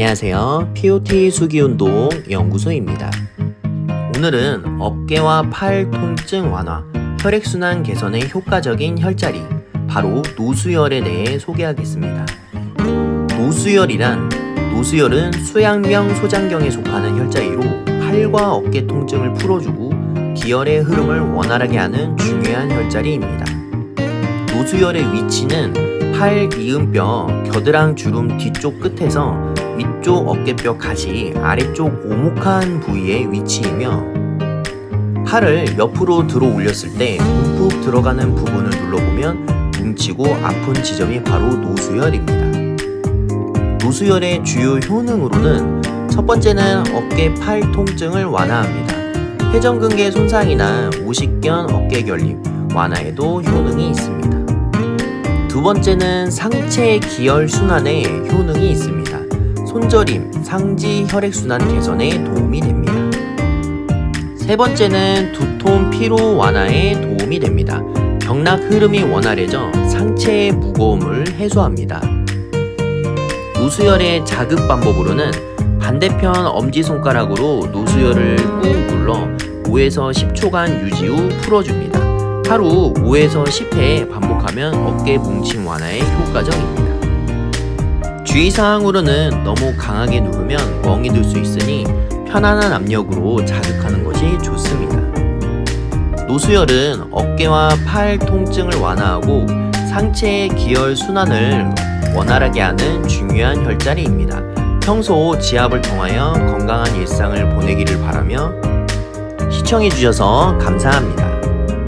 안녕하세요. POT 수기운동 연구소입니다. 오늘은 어깨와 팔 통증 완화, 혈액순환 개선에 효과적인 혈자리, 바로 노수혈에 대해 소개하겠습니다. 노수혈이란 노수혈은 수양명 소장경에 속하는 혈자리로 팔과 어깨 통증을 풀어주고 기혈의 흐름을 원활하게 하는 중요한 혈자리입니다. 노수혈의 위치는 팔 이음뼈 겨드랑 주름 뒤쪽 끝에서 위쪽 어깨뼈 가시 아래쪽 오목한 부위에 위치이며 팔을 옆으로 들어 올렸을 때 움푹 들어가는 부분을 눌러보면 뭉치고 아픈 지점이 바로 노수혈입니다. 노수혈의 주요 효능으로는 첫 번째는 어깨 팔 통증을 완화합니다. 회전근개 손상이나 오십견 어깨 결림 완화에도 효능이 있습니다. 두 번째는 상체 기혈 순환에 효능이 있습니다. 손저림, 상지 혈액 순환 개선에 도움이 됩니다. 세 번째는 두통 피로 완화에 도움이 됩니다. 경락 흐름이 원활해져 상체의 무거움을 해소합니다. 노수혈의 자극 방법으로는 반대편 엄지손가락으로 노수혈을 꾹 눌러 5에서 10초간 유지 후 풀어줍니다. 하루 5에서 10회 반복하면 어깨 뭉침 완화에 효과적입니다. 주의사항으로는 너무 강하게 누르면 멍이 들 수 있으니 편안한 압력으로 자극하는 것이 좋습니다. 노수혈은 어깨와 팔 통증을 완화하고 상체의 기혈 순환을 원활하게 하는 중요한 혈자리입니다. 평소 지압을 통하여 건강한 일상을 보내기를 바라며 시청해주셔서 감사합니다.